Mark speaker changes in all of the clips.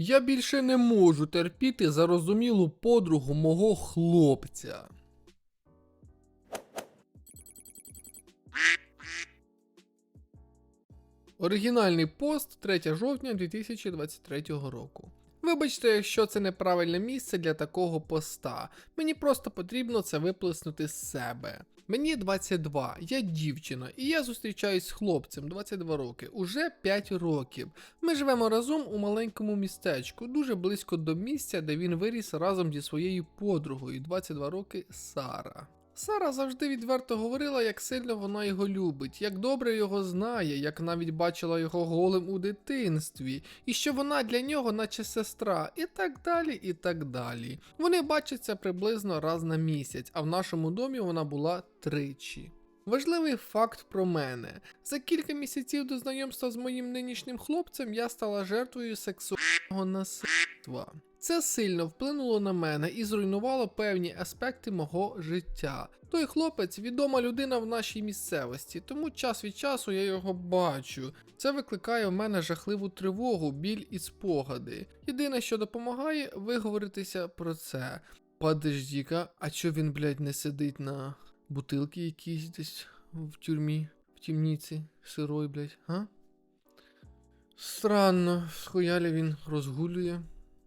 Speaker 1: Я більше не можу терпіти зарозумілу подругу мого хлопця. Оригінальний пост 3 жовтня 2023 року. Вибачте, якщо це неправильне місце для такого поста. Мені просто потрібно це виплеснути з себе. Мені 22, я дівчина, і я зустрічаюсь з хлопцем 22 роки, уже 5 років. Ми живемо разом у маленькому містечку, дуже близько до місця, де він виріс разом зі своєю подругою 22 роки Сара. Сара завжди відверто говорила, як сильно вона його любить, як добре його знає, як навіть бачила його голим у дитинстві, і що вона для нього, наче сестра, і так далі, і так далі. Вони бачаться приблизно раз на місяць, а в нашому домі вона була тричі. Важливий факт про мене: за кілька місяців до знайомства з моїм нинішнім хлопцем я стала жертвою сексуального насильства. Це сильно вплинуло на мене і зруйнувало певні аспекти мого життя. Той хлопець відома людина в нашій місцевості, тому час від часу я його бачу. Це викликає в мене жахливу тривогу, біль і спогади. Єдине, що допомагає, виговоритися про це. Подожди-ка, а чо він, блядь, не сидить на бутилки якісь десь в тюрмі, в тімніці, сирой, блядь, а? Странно, схуялі він розгулює.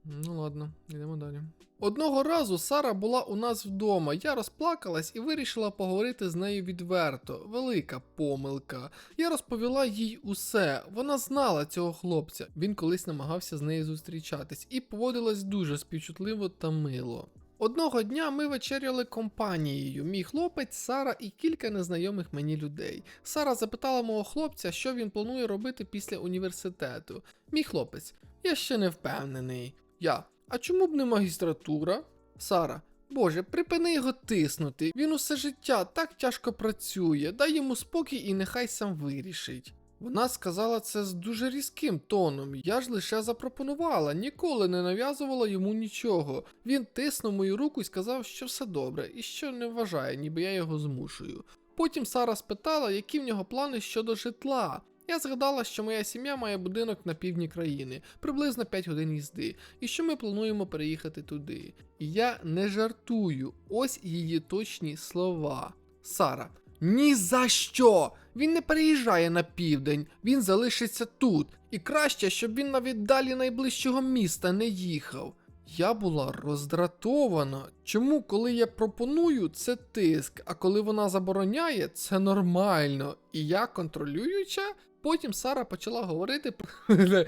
Speaker 1: Ну ладно, йдемо далі. Одного разу Сара була у нас вдома. Я розплакалась і вирішила поговорити з нею відверто. Велика помилка. Я розповіла їй усе. Вона знала цього хлопця. Він колись намагався з нею зустрічатись і поводилась дуже співчутливо та мило. Одного дня ми вечеряли компанією, мій хлопець, Сара і кілька незнайомих мені людей. Сара запитала мого хлопця, що він планує робити після університету. Мій хлопець, я ще не впевнений. Я. А чому б не магістратура? Сара. Боже, припини його тиснути. Він усе життя так тяжко працює. Дай йому спокій і нехай сам вирішить. Вона сказала це з дуже різким тоном. Я ж лише запропонувала, ніколи не нав'язувала йому нічого. Він тиснув мою руку і сказав, що все добре, і що не вважає, ніби я його змушую. Потім Сара спитала, які в нього плани щодо житла. Я згадала, що моя сім'я має будинок на півдні країни, приблизно 5 годин їзди, і що ми плануємо переїхати туди. І я не жартую, ось її точні слова. Сара. Ні за що! Він не переїжджає на південь, він залишиться тут. І краще, щоб він навіть далі найближчого міста не їхав. Я була роздратована. Чому, коли я пропоную, це тиск, а коли вона забороняє, це нормально. І я контролююча. Потім Сара почала говорити про.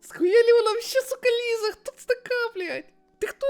Speaker 1: Схуєлі вона ще, сука, лізе, хто це така, блядь? Ти хто?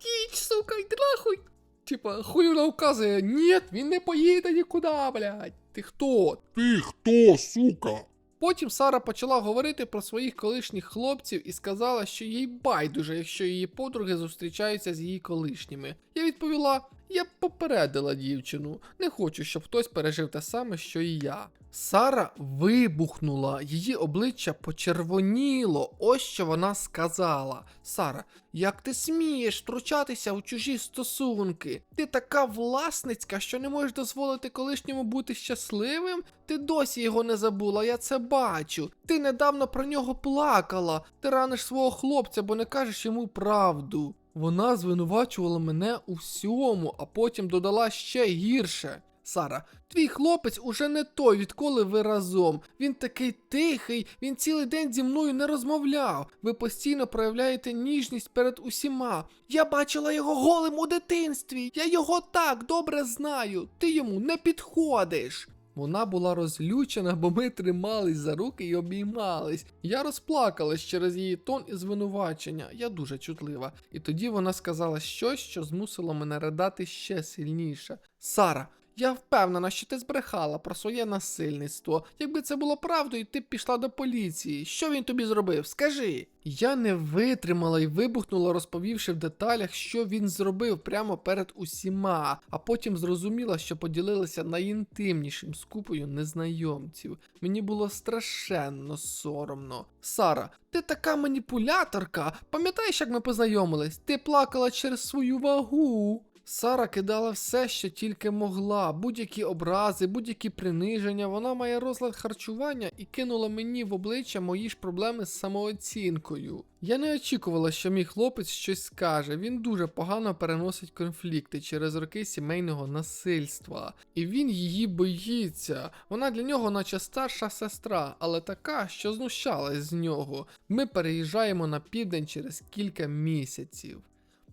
Speaker 1: Діч, сука, йди нахуй. Типа, хуй вона вказує, ні, він не поїде нікуди, блядь. Ти хто?
Speaker 2: Ти хто, сука?
Speaker 1: Потім Сара почала говорити про своїх колишніх хлопців і сказала, що їй байдуже, якщо її подруги зустрічаються з її колишніми. Я відповіла: я б попередила дівчину, не хочу, щоб хтось пережив те саме, що і я. Сара вибухнула, її обличчя почервоніло. Ось що вона сказала. Сара, як ти смієш втручатися у чужі стосунки? Ти така власницька, що не можеш дозволити колишньому бути щасливим? Ти досі його не забула, я це бачу. Ти недавно про нього плакала. Ти раниш свого хлопця, бо не кажеш йому правду. Вона звинувачувала мене у всьому, а потім додала ще гірше. Сара, твій хлопець уже не той, відколи ви разом. Він такий тихий, він цілий день зі мною не розмовляв. Ви постійно проявляєте ніжність перед усіма. Я бачила його голим у дитинстві. Я його так добре знаю. Ти йому не підходиш. Вона була розлючена, бо ми тримались за руки і обіймались. Я розплакалась через її тон і звинувачення. Я дуже чутлива. І тоді вона сказала щось, що змусило мене ридати ще сильніше. Сара, я впевнена, що ти збрехала про своє насильництво. Якби це було правдою, ти б пішла до поліції. Що він тобі зробив? Скажи. Я не витримала і вибухнула, розповівши в деталях, що він зробив прямо перед усіма, а потім зрозуміла, що поділилася найінтимнішим з купою незнайомців. Мені було страшенно соромно. Сара, ти така маніпуляторка. Пам'ятаєш, як ми познайомились? Ти плакала через свою вагу. Сара кидала все, що тільки могла, будь-які образи, будь-які приниження. Вона має розлад харчування і кинула мені в обличчя мої ж проблеми з самооцінкою. Я не очікувала, що мій хлопець щось скаже. Він дуже погано переносить конфлікти через роки сімейного насильства. І він її боїться. Вона для нього, наче старша сестра, але така, що знущалась з нього. Ми переїжджаємо на південь через кілька місяців.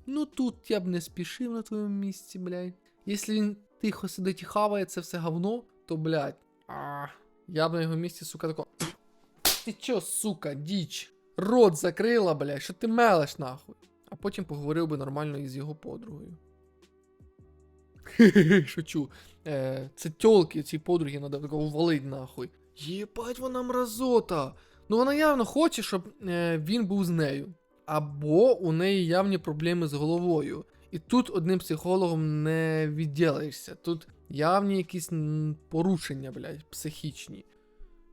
Speaker 1: Ну тут я б не спішив на твоєму місці, блядь. Якщо він тихо сидить і хаває це все говно, то, блядь, я б на його місці, сука, тако. Ти чо, сука, діч? Рот закрила, блядь, що ти мелеш нахуй? А потім поговорив би нормально із його подругою. Шучу. Е, це тьолки, ці подруги треба такого валить нахуй. Єбать, вона мразота. Ну вона явно хоче, щоб е, він був з нею. Або у неї явні проблеми з головою. І тут одним психологом не відділаєшся. Тут явні якісь порушення, блядь, психічні.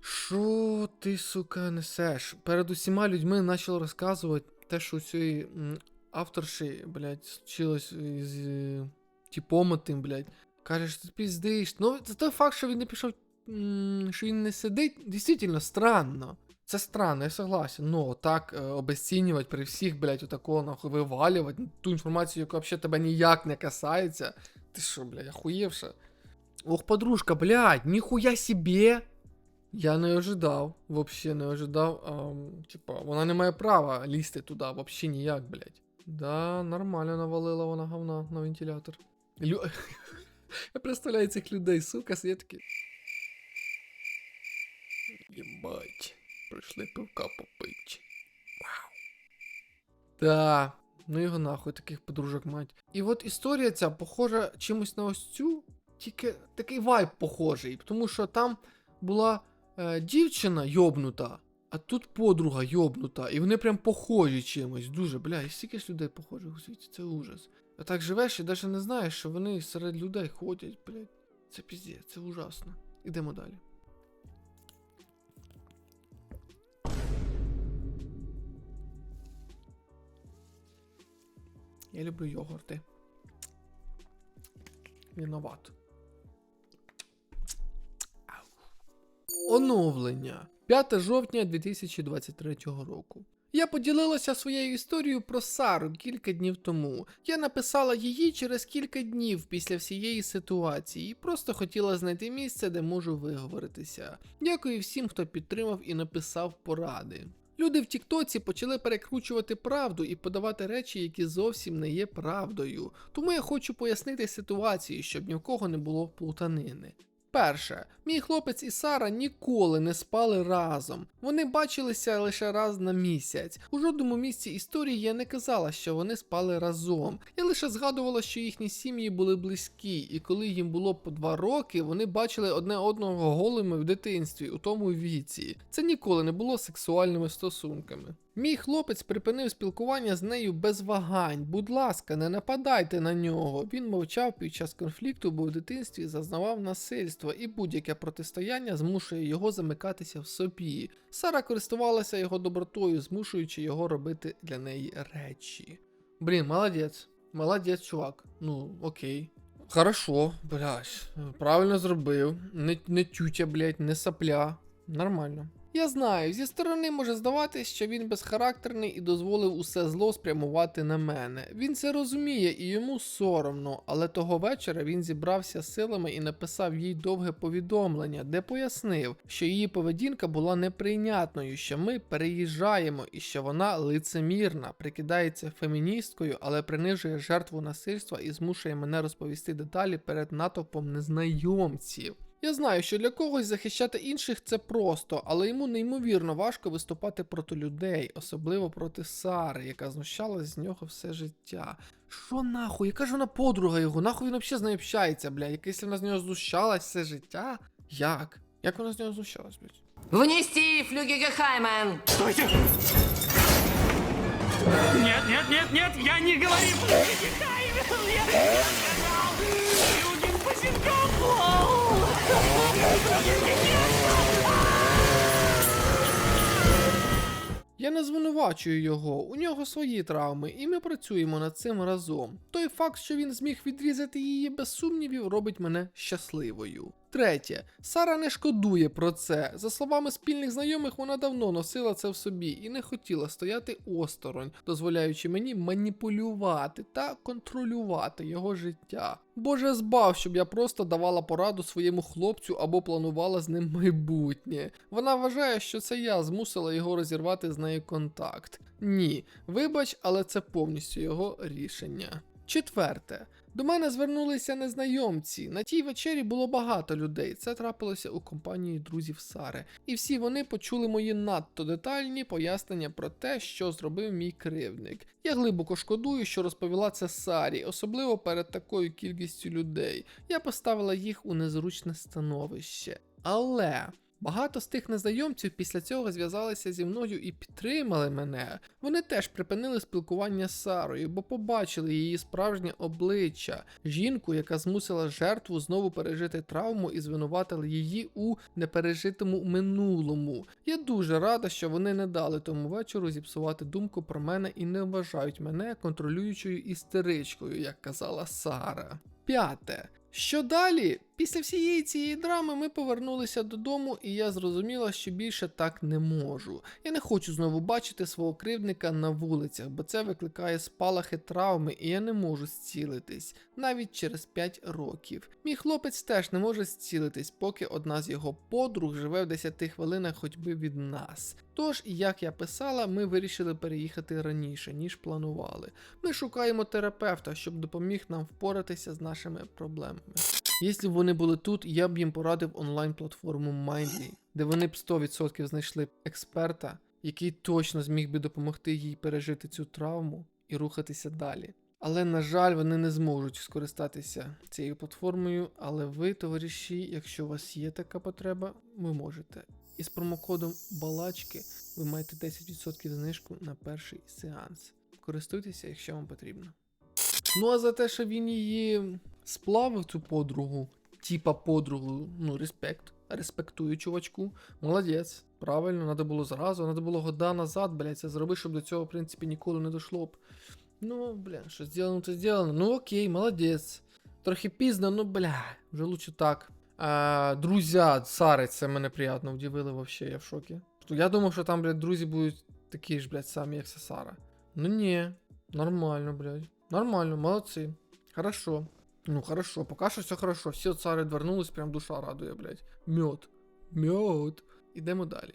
Speaker 1: Що ти, сука, несеш? Перед усіма людьми почав розказувати те, що у цієї авторші, блядь, случилось з е, типом тим, блядь. Кажеш, ти піздиш. Ну, це той факт, що він не пішов, що він не сидить, дійсно странно. Це странно, я согласен. Ну, так е, обесцінювати при всіх, блядь, отакого нахуй вивалювати ту інформацію, яка взагалі тебе ніяк не касається. Ти що, блядь, охуєвша? Ох, подружка, блядь, ніхуя себе. Я не ожидав, вообще не ожидав. А, типа, вона не має права лізти туди, вообще ніяк, блядь. Да, нормально навалила вона говна на вентилятор. Лю... Я представляю цих людей, сука, сидять такі. Єбать, прийшли пивка попить. Вау. Да, ну його нахуй таких подружок мать. І от історія ця похожа чимось на ось цю, тільки такий вайб похожий, тому що там була е, дівчина йобнута, а тут подруга йобнута, і вони прям похожі чимось. Дуже, бля, і стільки ж людей похожих у світі, це ужас. А так живеш і навіть не знаєш, що вони серед людей ходять, блядь. Це піздець, це ужасно. Ідемо далі. Я люблю йогурти. Виноват. Оновлення. 5 жовтня 2023 року. Я поділилася своєю історією про Сару кілька днів тому. Я написала її через кілька днів після всієї ситуації і просто хотіла знайти місце, де можу виговоритися. Дякую всім, хто підтримав і написав поради. Люди в Тіктоці почали перекручувати правду і подавати речі, які зовсім не є правдою. Тому я хочу пояснити ситуацію, щоб ні в кого не було плутанини. Перше, мій хлопець і Сара ніколи не спали разом. Вони бачилися лише раз на місяць. У жодному місці історії я не казала, що вони спали разом. Я лише згадувала, що їхні сім'ї були близькі, і коли їм було по два роки, вони бачили одне одного голими в дитинстві у тому віці. Це ніколи не було сексуальними стосунками. Мій хлопець припинив спілкування з нею без вагань. Будь ласка, не нападайте на нього. Він мовчав під час конфлікту, бо в дитинстві зазнавав насильства, і будь-яке протистояння змушує його замикатися в собі. Сара користувалася його добротою, змушуючи його робити для неї речі. Блін, молодець. Молодець, чувак. Ну, окей. Хорошо, блядь, правильно зробив. Не, не тютя, блядь, не сапля. Нормально. Я знаю, зі сторони може здаватись, що він безхарактерний і дозволив усе зло спрямувати на мене. Він це розуміє і йому соромно, але того вечора він зібрався силами і написав їй довге повідомлення, де пояснив, що її поведінка була неприйнятною, що ми переїжджаємо і що вона лицемірна, прикидається феміністкою, але принижує жертву насильства і змушує мене розповісти деталі перед натовпом незнайомців. Я знаю, що для когось захищати інших це просто, але йому неймовірно важко виступати проти людей, особливо проти Сари, яка знущалась з нього все життя. Що нахуй? Яка ж вона подруга його? Нахуй він взагалі з нею общається, бля? Якщо вона з нього знущалась все життя? Як? Як вона з нього знущалась, блядь?
Speaker 3: Внести флюгига Хаймен!
Speaker 4: Стойте! Нет, нет, нет, нет, я не говорил! Хайвел, я сказал! Юген Пасенков!
Speaker 1: Я не звинувачую його, у нього свої травми, і ми працюємо над цим разом. Той факт, що він зміг відрізати її без сумнівів, робить мене щасливою. Третє, Сара не шкодує про це. За словами спільних знайомих, вона давно носила це в собі і не хотіла стояти осторонь, дозволяючи мені маніпулювати та контролювати його життя. Боже збав, щоб я просто давала пораду своєму хлопцю або планувала з ним майбутнє. Вона вважає, що це я змусила його розірвати з нею контакт. Ні, вибач, але це повністю його рішення. Четверте. До мене звернулися незнайомці. На тій вечері було багато людей. Це трапилося у компанії друзів Сари. І всі вони почули мої надто детальні пояснення про те, що зробив мій кривдник. Я глибоко шкодую, що розповіла це Сарі, особливо перед такою кількістю людей. Я поставила їх у незручне становище. Але. Багато з тих незнайомців після цього зв'язалися зі мною і підтримали мене. Вони теж припинили спілкування з Сарою, бо побачили її справжнє обличчя, жінку, яка змусила жертву знову пережити травму і звинуватили її у непережитому минулому. Я дуже рада, що вони не дали тому вечору зіпсувати думку про мене і не вважають мене контролюючою істеричкою, як казала Сара. П'яте. Що далі? Після всієї цієї драми ми повернулися додому, і я зрозуміла, що більше так не можу. Я не хочу знову бачити свого кривдника на вулицях, бо це викликає спалахи травми, і я не можу зцілитись навіть через 5 років. Мій хлопець теж не може зцілитись, поки одна з його подруг живе в 10 хвилинах ходьби від нас. Тож, як я писала, ми вирішили переїхати раніше, ніж планували. Ми шукаємо терапевта, щоб допоміг нам впоратися з нашими проблемами. Якщо б вони були тут, я б їм порадив онлайн-платформу Mindly, де вони б 100% знайшли б експерта, який точно зміг би допомогти їй пережити цю травму і рухатися далі. Але, на жаль, вони не зможуть скористатися цією платформою, але ви, товариші, якщо у вас є така потреба, ви можете. І з промокодом балачки ви маєте 10% знижку на перший сеанс. Користуйтеся, якщо вам потрібно. Ну а за те, що він її сплавив цю подругу, типа подругу, ну, респект. Респектую чувачку. Молодець. Правильно, треба було зразу, треба було года назад, блядь, це зроби, щоб до цього, в принципі, ніколи не дійшло б. Ну, бля, що зроблено, то зроблено. Ну окей, молодець. Трохи пізно, ну бля, вже лучше так. А, друзя, Сари, це мене приємно удивили вообще, я в шокі. Я думав, що там, блядь, друзі будуть такі ж, блядь, самі, як це Сара. Ну ні, нормально, блядь. Нормально, молодці. Хорошо. Ну хорошо, поки що все хорошо. Всі цари вернулись, прям душа радує, блядь. Мед. Мед. Ідемо далі.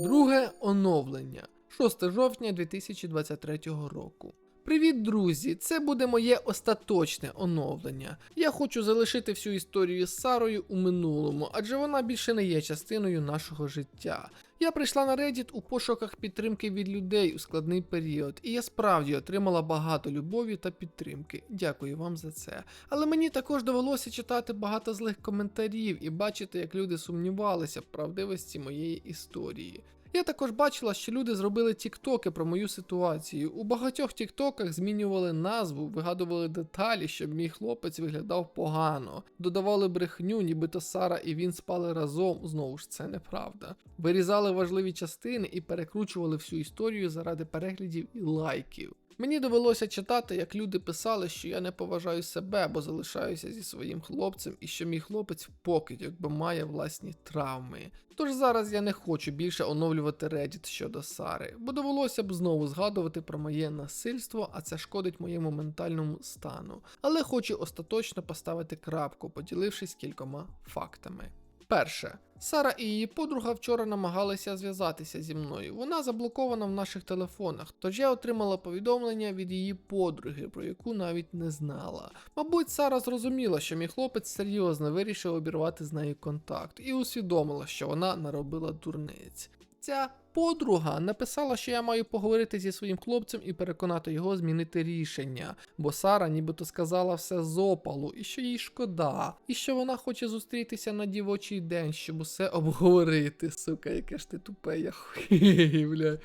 Speaker 1: Друге оновлення. 6 жовтня 2023 року. Привіт, друзі! Це буде моє остаточне оновлення. Я хочу залишити всю історію з Сарою у минулому, адже вона більше не є частиною нашого життя. Я прийшла на Reddit у пошуках підтримки від людей у складний період, і я справді отримала багато любові та підтримки. Дякую вам за це. Але мені також довелося читати багато злих коментарів і бачити, як люди сумнівалися в правдивості моєї історії. Я також бачила, що люди зробили тіктоки про мою ситуацію. У багатьох тіктоках змінювали назву, вигадували деталі, щоб мій хлопець виглядав погано. Додавали брехню, нібито Сара і він спали разом. Знову ж це неправда. Вирізали важливі частини і перекручували всю історію заради переглядів і лайків. Мені довелося читати, як люди писали, що я не поважаю себе, бо залишаюся зі своїм хлопцем, і що мій хлопець покидьок, бо має власні травми. Тож зараз я не хочу більше оновлювати Reddit щодо Сари, бо довелося б знову згадувати про моє насильство, а це шкодить моєму ментальному стану. Але хочу остаточно поставити крапку, поділившись кількома фактами. Перше, Сара і її подруга вчора намагалися зв'язатися зі мною. Вона заблокована в наших телефонах, тож я отримала повідомлення від її подруги, про яку навіть не знала. Мабуть, Сара зрозуміла, що мій хлопець серйозно вирішив обірвати з нею контакт, і усвідомила, що вона наробила дурниць. Ця подруга написала, що я маю поговорити зі своїм хлопцем і переконати його змінити рішення, бо Сара нібито сказала все з опалу, і що їй шкода, і що вона хоче зустрітися на дівочий день, щоб усе обговорити. Сука, яке ж ти тупе, я хуй, бля.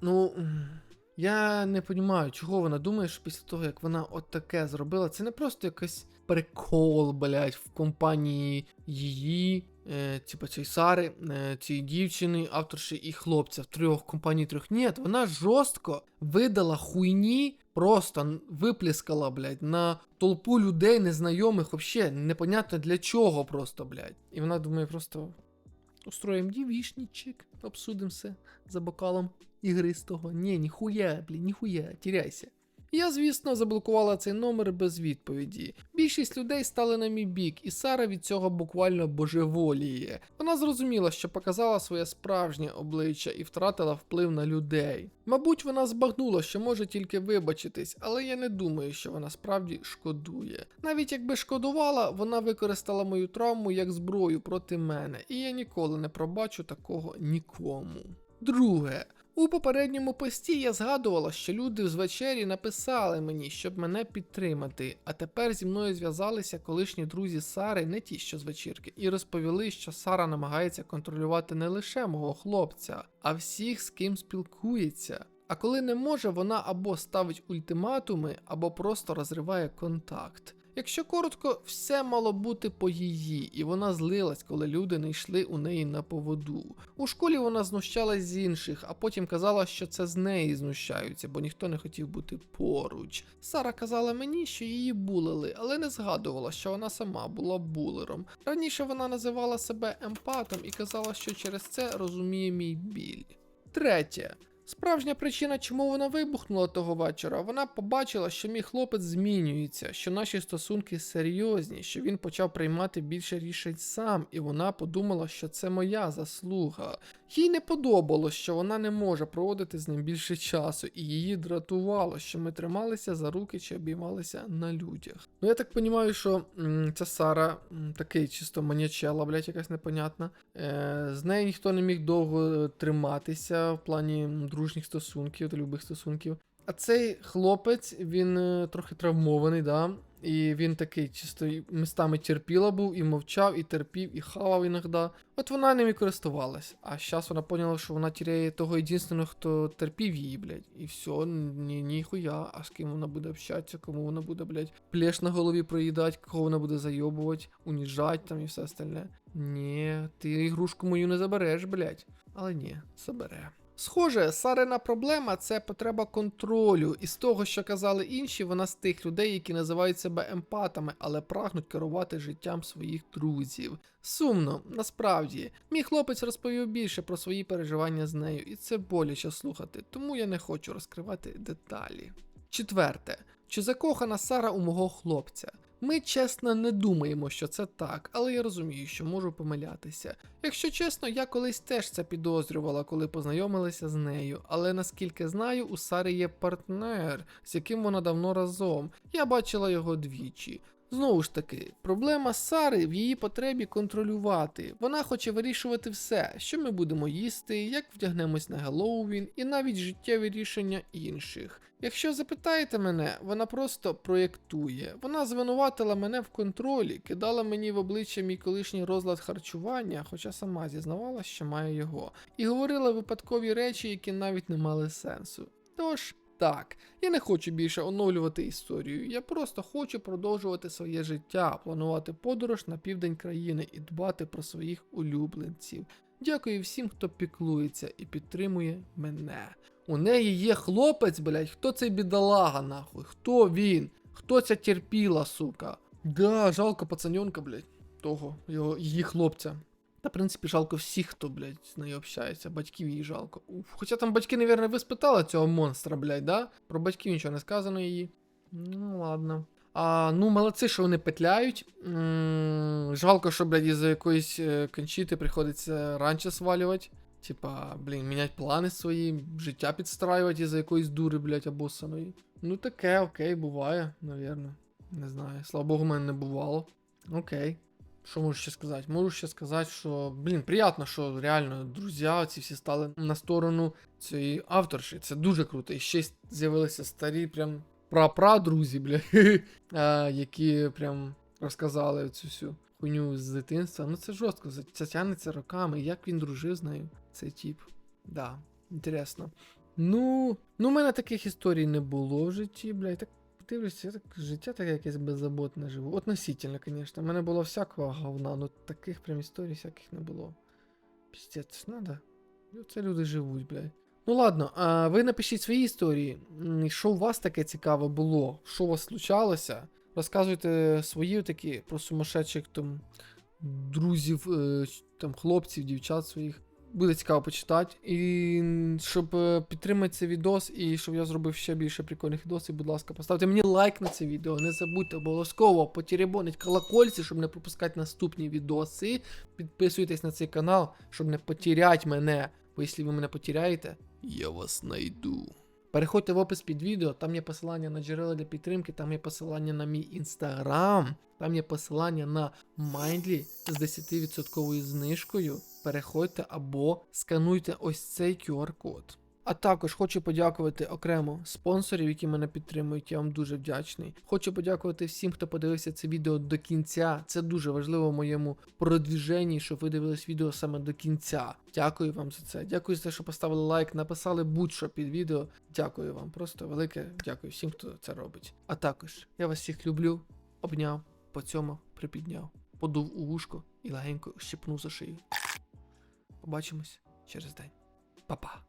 Speaker 1: Ну. Я не розумію, чого вона думає, що після того, як вона от таке зробила, це не просто якийсь прикол, блядь, в компанії її, цієї Сари, е, цієї дівчини, авторші і хлопця в трьох компаній трьох. Ні, вона жорстко видала хуйні, просто виплескала, блядь, на толпу людей незнайомих, вообще непонятно для чого просто, блядь. І вона думає, просто устроїм дівішнічик, все за бокалом ігристого. Ні, ніхуя, блін, ніхуя, тіряйся. Я, звісно, заблокувала цей номер без відповіді. Більшість людей стали на мій бік, і Сара від цього буквально божеволіє. Вона зрозуміла, що показала своє справжнє обличчя і втратила вплив на людей. Мабуть, вона збагнула, що може тільки вибачитись, але я не думаю, що вона справді шкодує. Навіть якби шкодувала, вона використала мою травму як зброю проти мене, і я ніколи не пробачу такого нікому. Друге. У попередньому пості я згадувала, що люди з вечері написали мені, щоб мене підтримати, а тепер зі мною зв'язалися колишні друзі Сари, не ті, що з вечірки, і розповіли, що Сара намагається контролювати не лише мого хлопця, а всіх, з ким спілкується. А коли не може, вона або ставить ультиматуми, або просто розриває контакт. Якщо коротко, все мало бути по її, і вона злилась, коли люди не йшли у неї на поводу. У школі вона знущалась з інших, а потім казала, що це з неї знущаються, бо ніхто не хотів бути поруч. Сара казала мені, що її булили, але не згадувала, що вона сама була булером. Раніше вона називала себе емпатом і казала, що через це розуміє мій біль. Третє. Справжня причина, чому вона вибухнула того вечора, вона побачила, що мій хлопець змінюється, що наші стосунки серйозні, що він почав приймати більше рішень сам, і вона подумала, що це моя заслуга. Їй не подобалось, що вона не може проводити з ним більше часу, і її дратувало, що ми трималися за руки чи обіймалися на людях. Ну я так розумію, що ця Сара такий чисто манячела, блядь, якась непонятна. Е, з нею ніхто не міг довго триматися в плані дружніх стосунків та любих стосунків. А цей хлопець, він е, трохи травмований, да. І він такий чисто містами терпіла був, і мовчав, і терпів, і хавав іноді. От вона ним і користувалась. А зараз вона поняла, що вона тіряє того єдиного, хто терпів її, блядь. І все, ні, ніхуя. А з ким вона буде общатися, кому вона буде, блядь, плеш на голові проїдати, кого вона буде зайобувати, уніжать там і все остальне. Ні, ти ігрушку мою не забереш, блядь. Але ні, забере. Схоже, Сарина проблема це потреба контролю, і з того, що казали інші, вона з тих людей, які називають себе емпатами, але прагнуть керувати життям своїх друзів. Сумно, насправді, мій хлопець розповів більше про свої переживання з нею, і це боляче слухати, тому я не хочу розкривати деталі. Четверте, чи закохана Сара у мого хлопця? Ми чесно не думаємо, що це так, але я розумію, що можу помилятися. Якщо чесно, я колись теж це підозрювала, коли познайомилася з нею, але наскільки знаю, у Сари є партнер, з яким вона давно разом. Я бачила його двічі. Знову ж таки, проблема Сари в її потребі контролювати. Вона хоче вирішувати все, що ми будемо їсти, як вдягнемось на Геловін і навіть життєві рішення інших. Якщо запитаєте мене, вона просто проєктує. Вона звинуватила мене в контролі, кидала мені в обличчя мій колишній розлад харчування, хоча сама зізнавала, що має його, і говорила випадкові речі, які навіть не мали сенсу. Тож. Так, я не хочу більше оновлювати історію. Я просто хочу продовжувати своє життя, планувати подорож на південь країни і дбати про своїх улюбленців. Дякую всім, хто піклується і підтримує мене. У неї є хлопець, блядь, хто цей бідолага, нахуй? Хто він? Хто ця терпіла, сука? Да, жалко пацаньонка, блядь, того, його, її хлопця. Та, в принципі, жалко всіх, хто, блядь, з нею общається. Батьків її жалко. Уф. Хоча там батьки, навірно, ви спитали цього монстра, блядь, да? Про батьків нічого не сказано її. Ну, ладно. А, ну, молодці, що вони петляють. м жалко, що, блядь, із-за якоїсь е, кончити приходиться раніше свалювати. Типа, блін, міняти плани свої, життя підстраювати із-за якоїсь дури, блядь, обоссаної. Ну таке, окей, буває, навірно. Не знаю. Слава Богу, в мене не бувало. Окей. Що можу ще сказати? Можу ще сказати, що, блін, приємно, що реально друзі ці всі стали на сторону цієї авторші. Це дуже круто. І ще з'явилися старі, прям прапра-друзі, бля, які прям розказали цю всю хуйню з дитинства. Ну це жорстко, це тягнеться роками. Як він дружив з нею, цей тіп. Да, інтересно. Ну, ну, в мене таких історій не було в житті, блядь. Так дивлюся, я так життя таке якесь беззаботне живу. Относительно, звісно. У мене було всякого говна, але таких прям історій всяких не було. Піздець, ж надо. І Це люди живуть, блядь. Ну ладно, а ви напишіть свої історії. Що у вас таке цікаве було? Що у вас случалося? Розказуйте свої такі про сумасшедших там друзів, е, там хлопців, дівчат своїх. Буде цікаво почитати. І щоб е, підтримати цей відос, і щоб я зробив ще більше прикольних відосів, будь ласка, поставте мені лайк на це відео. Не забудьте обов'язково потеребонить колокольці, щоб не пропускати наступні відоси. Підписуйтесь на цей канал, щоб не потеряти мене. Бо якщо ви мене потеряєте, я вас знайду. Переходьте в опис під відео, там є посилання на джерела для підтримки, там є посилання на мій інстаграм, там є посилання на Mindly з 10% знижкою. Переходьте або скануйте ось цей QR-код. А також хочу подякувати окремо спонсорів, які мене підтримують. Я вам дуже вдячний. Хочу подякувати всім, хто подивився це відео до кінця. Це дуже важливо в моєму продвіженні, щоб ви дивились відео саме до кінця. Дякую вам за це. Дякую за те, що поставили лайк, написали будь-що під відео. Дякую вам. Просто велике дякую всім, хто це робить. А також я вас всіх люблю, обняв, поцьомав, припідняв, подув у вушко і легенько щепнув за шию. Побачимось через день. Па-па.